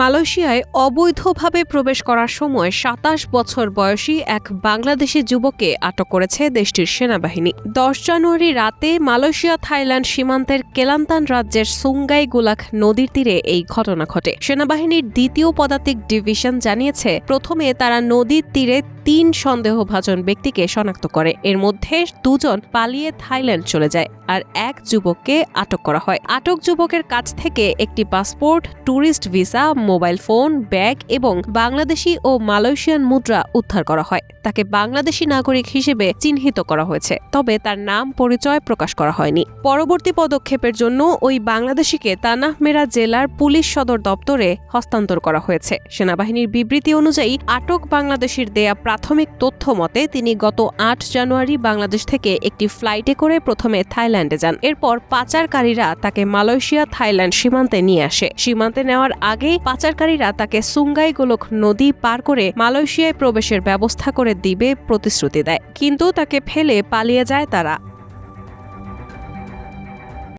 মালয়েশিয়ায় অবৈধভাবে প্রবেশ করার সময় সাতাশ বছর বয়সী এক বাংলাদেশি যুবককে আটক করেছে দেশটির সেনাবাহিনী। দশ জানুয়ারি রাতে মালয়েশিয়া, থাইল্যান্ড সীমান্তের কেলান্তান রাজ্যের সুঙ্গাই গোলাক নদীর তীরে এই ঘটনা ঘটে। সেনাবাহিনীর দ্বিতীয় পদাতিক ডিভিশন জানিয়েছে, প্রথমে তারা নদীর তীরে তিন সন্দেহভাজন ব্যক্তিকে শনাক্ত করে। এর মধ্যে দুজন পালিয়ে থাইল্যান্ড চলে যায় আর এক যুবককে আটক করা হয়। আটক যুবকের কাছ থেকে একটি passport, tourist visa, mobile phone, bag এবং বাংলাদেশি ও মালয়েশিয়ান মুদ্রা উদ্ধার করা হয়। তাকে বাংলাদেশি নাগরিক হিসেবে চিহ্নিত করা হয়েছে, তবে তার নাম পরিচয় প্রকাশ করা হয়নি। পরবর্তী পদক্ষেপের জন্য ওই বাংলাদেশিকে তানাহমেরা জেলার পুলিশ সদর দপ্তরে হস্তান্তর করা হয়েছে। সেনাবাহিনীর বিবৃতি অনুযায়ী আটক বাংলাদেশির দেয়া প্রাথমিক তথ্য মতে, তিনি গত আট জানুয়ারি বাংলাদেশ থেকে একটি ফ্লাইটে করে প্রথমে থাইল্যান্ডে যান। এরপর পাচারকারীরা তাকে মালয়েশিয়া থাইল্যান্ড সীমান্তে নিয়ে আসে। সীমান্তে নেওয়ার আগেই পাচারকারীরা তাকে সুঙ্গাই গোলক নদী পার করে মালয়েশিয়ায় প্রবেশের ব্যবস্থা করে দিবে প্রতিশ্রুতি দেয়। কিন্তু তাকে ফেলে পালিয়ে যায় তারা।